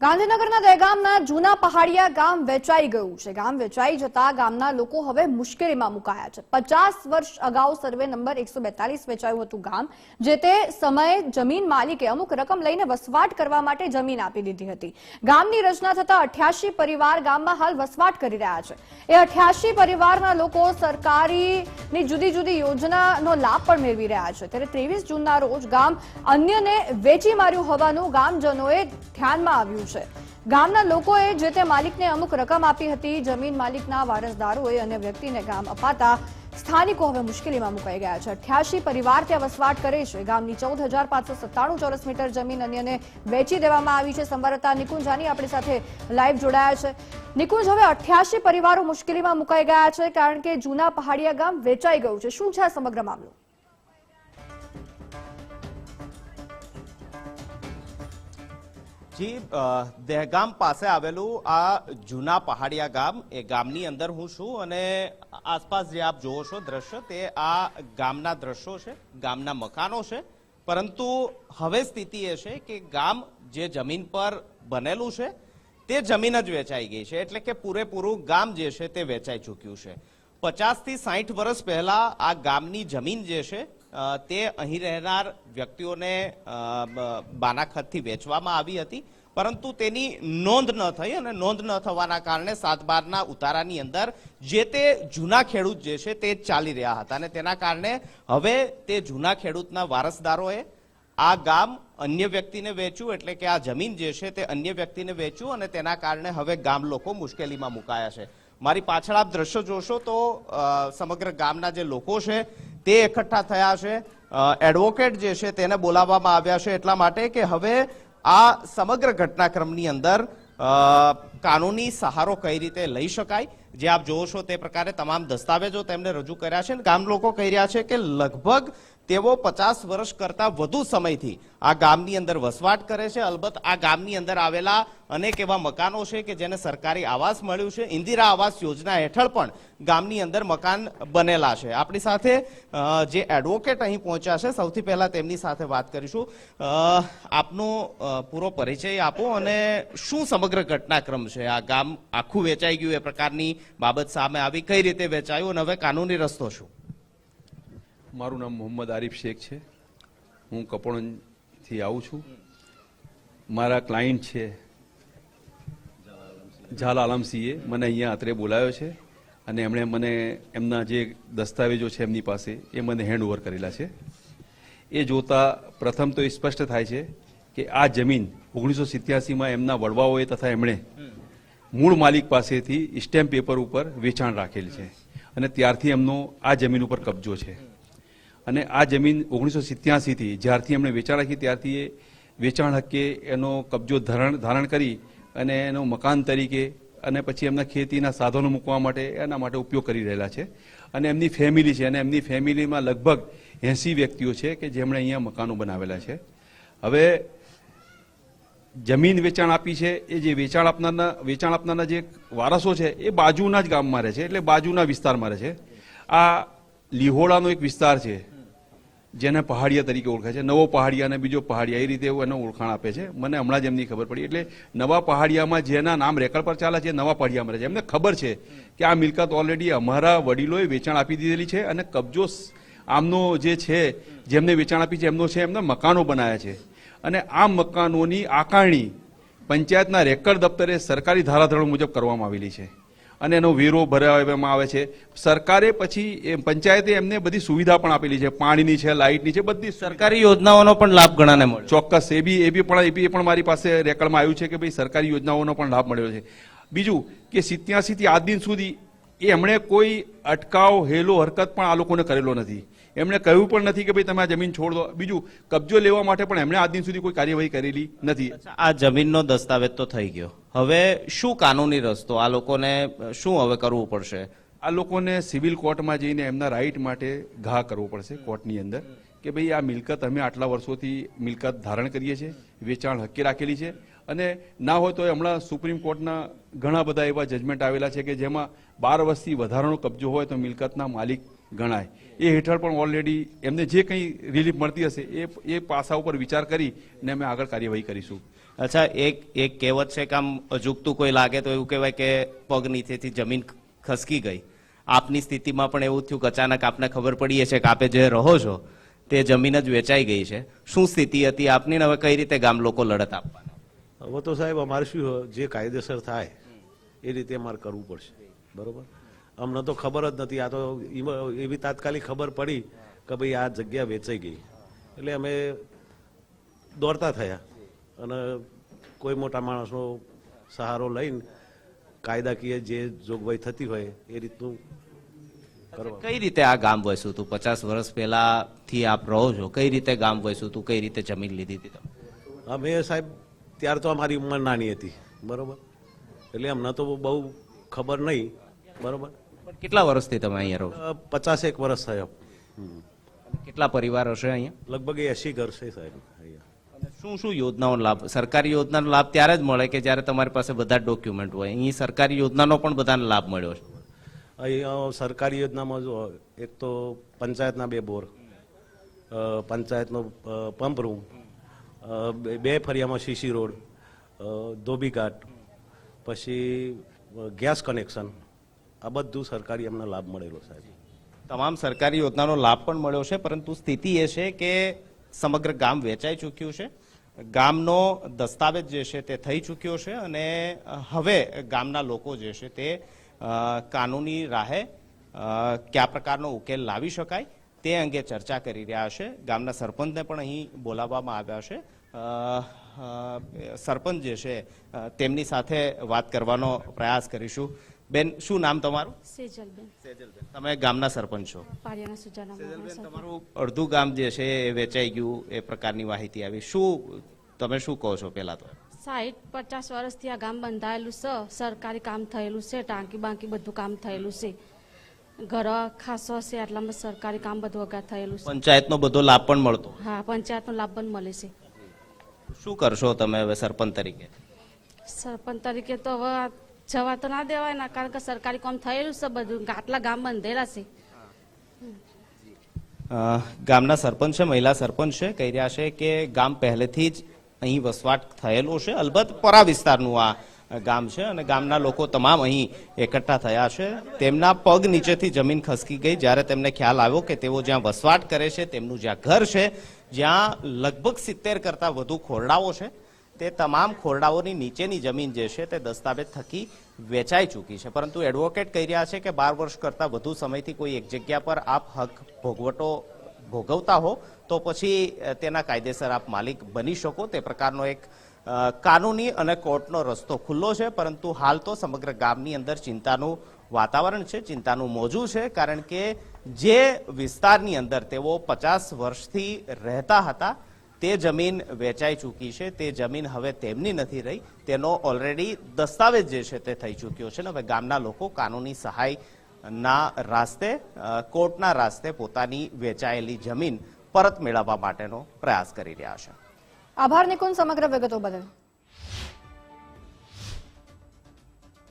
ગાંધીનગરના દહેગામના જૂના પહાડિયા ગામ વેચાઈ ગયું છે. ગામ વેચાઈ જતા ગામના લોકો હવે મુશ્કેલીમાં મુકાયા છે. પચાસ વર્ષ અગાઉ સર્વે નંબર એકસો બેતાલીસ વેચાયું હતું ગામ, જે તે સમયે જમીન માલિકે અમુક રકમ લઈને વસવાટ કરવા માટે જમીન આપી દીધી હતી. ગામની રચના થતા અઠ્યાસી પરિવાર ગામમાં હાલ વસવાટ કરી રહ્યા છે. એ અઠ્યાસી પરિવારના લોકો સરકારીની જુદી જુદી યોજનાનો લાભ પણ મેળવી રહ્યા છે. ત્યારે ત્રેવીસ જૂનના રોજ ગામ અન્યને વેચી માર્યું હોવાનું ગામજનોએ ધ્યાનમાં આવ્યું છે. ગામના લોકોએ જે તે માલિકને અમુક રકમ આપી હતી, જમીન માલિકના વારસદારોએ અન્ય વ્યક્તિને ગામ અપાતા સ્થાનિકો હવે મુશ્કેલીમાં મુકાઈ ગયા છે. અઠ્યાસી પરિવાર ત્યાં વસવાટ કરે છે. ગામની ચૌદ હજાર પાંચસો સત્તાણું ચોરસ મીટર જમીન અન્યને વેચી દેવામાં આવી છે. સંવાદદાતા નિકુંજાની આપણી સાથે લાઈવ જોડાયા છે. નિકુંજ, હવે અઠ્યાસી પરિવારો મુશ્કેલીમાં મુકાઈ ગયા છે કારણ કે જૂના પહાડિયા ગામ વેચાઈ ગયું છે. શું છે આ સમગ્ર મામલો? જી દહેગામ પાસે આવેલું આ જૂના પહાડિયા ગામ, એ ગામની અંદર હું છું અને આસપાસ જે આપ જોવો છો દ્રશ્ય, તે આ ગામના દ્રશ્યો છે, ગામના મકાનો છે. પરંતુ હવે સ્થિતિ એ છે કે ગામ જે જમીન પર બનેલું છે, તે જમીન જ વેચાઈ ગઈ છે. એટલે કે પૂરેપૂરું ગામ જે છે તે વેચાઈ ચૂક્યું છે. પચાસથી સાઠ વર્ષ પહેલા આ ગામની જમીન જે છે તે અહીં રહેનાર વ્યક્તિઓને બાનાખતથી વેચવામાં આવી હતી. પરંતુ તેની નોંધ ન થઈ અને નોંધ ન થવાના કારણે સાત બારના ઉતારાની અંદર જે તે જૂના ખેડૂત જે છે તે ચાલી રહ્યા હતા અને તેના કારણે હવે તે જૂના ખેડૂતના વારસદારોએ આ ગામ અન્ય વ્યક્તિને વેચ્યું, એટલે કે આ જમીન જે છે તે અન્ય વ્યક્તિને વેચ્યું અને તેના કારણે હવે ગામ લોકો મુશ્કેલીમાં મુકાયા છે. મારી પાછળ આપ દ્રશ્યો જોશો તો સમગ્ર ગામના જે લોકો છે તે એકઠા થયા છે. એડવોકેટ જે છે તેને બોલાવવામાં આવ્યા છે એટલા માટે કે હવે આ સમગ્ર ઘટનાક્રમની અંદર કાનૂની સહારો કઈ રીતે લઈ શકાય, જે આપ જોવો છો તે પ્રકારે તમામ દસ્તાવેજો તેમને રજૂ કર્યા છે અને ગામ લોકો કહી રહ્યા છે કે લગભગ તેઓ પચાસ વર્ષ કરતા વધુ સમયથી આ ગામની અંદર વસવાટ કરે છે. અલબત્ત આ ગામની અંદર આવેલા અનેક એવા મકાનો છે કે જેને સરકારી આવાસ મળ્યું છે. ઇન્દિરા આવાસ યોજના હેઠળ પણ ગામની અંદર મકાન બનેલા છે. આપણી સાથે જે એડવોકેટ અહીં પહોંચ્યા છે, સૌથી પહેલા તેમની સાથે વાત કરીશું. આપનો પૂરો પરિચય આપો અને શું સમગ્ર ઘટનાક્રમ છે? આ ગામ આખું વેચાઈ ગયું, એ પ્રકારની બાબત સામે આવી. કઈ રીતે વેચાયું અને હવે કાનૂની રસ્તો શું? મારું નામ મોહમ્મદ આરીફ શેખ છે. હું કપોણથી આવું છું. મારા ક્લાયન્ટ છે ઝાલ આલમસિંહે. મને અહીંયા અત્રે બોલાવ્યો છે અને એમણે મને એમના જે દસ્તાવેજો છે એમની પાસે એ મને હેન્ડ ઓવર કરેલા છે. એ જોતા પ્રથમ તો એ સ્પષ્ટ થાય છે કે આ જમીન ઓગણીસો સિત્યાસીમાં એમના વડવાઓએ તથા એમણે મૂળ માલિક પાસેથી સ્ટેમ્પ પેપર ઉપર વેચાણ રાખેલ છે અને ત્યારથી એમનો આ જમીન ઉપર કબજો છે. અને આ જમીન ઓગણીસો સિત્યાસીથી જ્યારથી એમણે વેચાણ રાખી ત્યારથી એ વેચાણ હકે એનો કબજો ધારણ ધારણ કરી અને એનો મકાન તરીકે અને પછી એમના ખેતીના સાધનો મૂકવા માટે એના માટે ઉપયોગ કરી રહેલા છે. અને એમની ફેમિલી છે અને એમની ફેમિલીમાં લગભગ એંસી વ્યક્તિઓ છે કે જેમણે અહીંયા મકાનો બનાવેલા છે. હવે જમીન વેચાણ આપી છે, એ જે વેચાણ આપનારના વેચાણ આપનારના જે વારસો છે, એ બાજુના જ ગામમાં રહે છે, એટલે બાજુના વિસ્તારમાં રહે છે. આ લિહોળાનો એક વિસ્તાર છે. જેને પહાડિયા તરીકે ઓળખાય છે. નવો પહાડિયા અને બીજો પહાડિયા, એ રીતે એને ઓળખાણ આપે છે. મને હમણાં જ એમની ખબર પડી. એટલે નવા પહાડિયામાં જેના નામ રેકર્ડ પર ચાલે છે, નવા પહાડિયામાં રહે છે. એમને ખબર છે કે આ મિલકત ઓલરેડી અમારા વડીલોએ વેચાણ આપી દીધેલી છે અને કબજો આમનો જે છે, જેમને વેચાણ આપી છે, એમનો છે, એમને મકાનો બનાવ્યા છે. અને આ મકાનોની આકારણી પંચાયતના રેકર્ડ દફતરે સરકારી ધારાધોરણ મુજબ કરવામાં આવેલી છે. અને એનો વેરો ભરાવવામાં આવે છે. સરકારે પછી એ પંચાયતે એમને બધી સુવિધા પણ આપેલી છે. પાણીની છે લાઇટની છે બધી સરકારી યોજનાઓનો પણ લાભ ઘણાને મળ્યો? ચોક્કસ એ બી એ બી પણ એ બી પણ મારી પાસે રેકર્ડમાં આવ્યું છે કે ભાઈ સરકારી યોજનાઓનો પણ લાભ મળ્યો છે. બીજું કે સિત્યાસી થી આજ દિન સુધી એ એમણે કોઈ અટકાવ હેલો હરકત પણ આ લોકોને કરેલો નથી. એમણે કહ્યું પણ નથી કે ભાઈ તમે આ જમીન છોડ દો. બીજું કબજો લેવા માટે પણ એમણે આજ દિન સુધી કોઈ કાર્યવાહી કરેલી નથી. આ જમીનનો દસ્તાવેજ તો થઈ ગયો. હવે શું કાનૂની રસ્તો? આ લોકોને શું હવે કરવું પડશે? આ લોકોને સિવિલ કોર્ટમાં જઈને એમના રાઈટ માટે ઘા કરવો પડશે કોર્ટની અંદર કે ભાઈ આ મિલકત અમે આટલા વર્ષોથી મિલકત ધારણ કરીએ છીએ વેચાણ હક્કે રાખેલી છે અને ના હોય તો હમણાં સુપ્રીમ કોર્ટના ઘણા બધા એવા જજમેન્ટ આવેલા છે કે જેમાં બાર વર્ષથી વધારાનો કબજો હોય તો મિલકતના માલિક ગણાય. એ હેઠળ પણ ઓલરેડી એમને જે કંઈ રિલીફ મળતી હશે એ એ પાસા ઉપર વિચાર કરી ને અમે આગળ કાર્યવાહી કરીશું. અચ્છા એક એક કહેવત છે કે આમ અજુકતું કોઈ લાગે તો એવું કહેવાય કે પગ નીચેથી જમીન ખસકી ગઈ. આપની સ્થિતિમાં પણ એવું થયું કે અચાનક આપને ખબર પડી છે કે આપે જે રહો છો તે જમીન જ વેચાઈ ગઈ છે. શું સ્થિતિ હતી આપની ને હવે કઈ રીતે ગામ લોકો લડત આપવાના? હવે તો સાહેબ અમારે શું જે કાયદેસર થાય એ રીતે અમારે કરવું પડશે. બરોબર? અમને તો ખબર જ નથી. આ તો એવી તાત્કાલિક ખબર પડી કે ભાઈ આ જગ્યા વેચાઈ ગઈ. એટલે અમે દોડતા થયા અને કોઈ મોટા માણસનો સહારો લઈને કાયદાકીય જે જોગવાઈ થતી હોય એ રીતનું કઈ રીતે આ ગામ વસ્યું હતું પચાસ વર્ષ પહેલા થી આપ રહો છો. કઈ રીતે ગામ વસ્યું હતું કઈ રીતે જમીન લીધી હતી તમે? અમે સાહેબ ત્યાર તો અમારી ઉંમર નાની હતી. બરોબર? એટલે અમને તો બહુ ખબર નહીં. બરોબર? કેટલા વર્ષથી તમે અહીંયા રહો પચાસેક વર્ષ થયો. કેટલા પરિવાર હશે અહીંયા? લગભગ એસી ઘર છે સાહેબ અહીંયા. શું શું યોજનાઓનો લાભ સરકારી યોજનાનો લાભ ત્યારે જ મળે કે જ્યારે તમારી પાસે બધા ડોક્યુમેન્ટ હોય? અહીં સરકારી યોજનાનો પણ બધાને લાભ મળ્યો છે. અહીંયા સરકારી યોજનામાં જો એક તો પંચાયતના બે બોર પંચાયતનો પંપ રૂમ બે- બે ફરિયામાં સીસી રોડ ધોબીઘાટ પછી ગેસ કનેક્શન આ બધું સરકારી અમને લાભ મળેલો સાહેબ. તમામ સરકારી યોજનાનો લાભ પણ મળ્યો છે, પરંતુ સ્થિતિ એ છે કે સમગ્ર ગામ વેચાઈ ચૂક્યું છે. ગામનો દસ્તાવેજ જે છે તે થઈ ચૂક્યો છે અને હવે ગામના લોકો જે છે તે કાનૂની રાહે કયા પ્રકારનો ઉકેલ લાવી શકાય તે અંગે ચર્ચા કરી રહ્યા છે. ગામના સરપંચને પણ અહીં બોલાવવામાં આવ્યા છે. સરપંચ જે છે તેમની સાથે વાત કરવાનો પ્રયાસ કરીશું. બેન શું નામ તમારું? સેજલબેન. સેજલબેન. તમે ગામના સરપંચ છો. પારિયાના સુજાના સેજલબેન તમારું અડધું ગામ જે છે એ વેચાઈ ગયું એ પ્રકારની માહિતી આવી. શું તમે શું કહો છો પહેલા તો? સાઠ પચાસ વર્ષથી આ ગામ બંધાયેલું છે સરકારી કામ થયેલું છે ટાંકી બાંકી બધું કામ થયેલું છે. ઘર ખાસો છે આટલામાં સરકારી કામ બધું અગા થયેલું છે. પંચાયતનો બધો લાભ પણ મળતો. હા પંચાયતનો લાભ પણ મળે છે. શું કરશો તમે હવે સરપંચ તરીકે? સરપંચ તરીકે તો હવે જવા તો ના દેવાય ને, કારણ કે સરકારી કામ થયેલું છે બધું. આટલા ગામ બંધેલા છે. ગામના સરપંચ છે, મહિલા સરપંચ છે, કહી રહ્યા છે કે ગામ પહેલેથી જ અહીં વસવાટ થયેલો છે. અલબત્ત પરા વિસ્તારનું આ ગામ છે અને ગામના લોકો તમામ અહીં એકઠા થયા છે. તેમના પગ નીચેથી જમીન ખસકી ગઈ. જ્યારે તેમને ખ્યાલ આવ્યો કે તેઓ જ્યાં વસવાટ કરે છે, તેમનું જ્યાં ઘર છે, જ્યાં લગભગ સિત્તેર કરતાં વધુ ખોરડાઓ છે તે તમામ ખોરડાઓની નીચેની જમીન જે છે તે દસ્તાવેજ થકી વેચાઈ ચૂકી છે. પરંતુ એડવોકેટ કહી રહ્યા છે કે બાર વર્ષ કરતાં વધુ સમયથી કોઈ એક જગ્યા પર આપ હક ભોગવટો ભોગવતા હો, તો પછી તેના કાયદેસર આપ માલિક બની શકો. તે પ્રકારનો એક કાનૂની અને કોર્ટનો રસ્તો ખુલ્લો છે, પરંતુ હાલ તો સમગ્ર ગામની અંદર ચિંતાનું વાતાવરણ છે, ચિંતાનું મોજું છે, કારણ કે જે વિસ્તારની અંદર તેઓ પચાસ વર્ષથી રહેતા હતા તે જમીન વેચાઈ ચૂકી છે, તે જમીન હવે તેમની નથી રહી, તેનો ઓલરેડી દસ્તાવેજ જે છે તે થઈ ચૂક્યો છે ને હવે ગામના લોકો કાનૂની સહાય ના રાસ્તે કોર્ટના રાસ્તે પોતાની વેચાયેલી જમીન પરત મેળવવા માટેનો પ્રયાસ કરી રહ્યા છે. આભાર નિકુંજ, સમગ્ર વિગતો બદલ.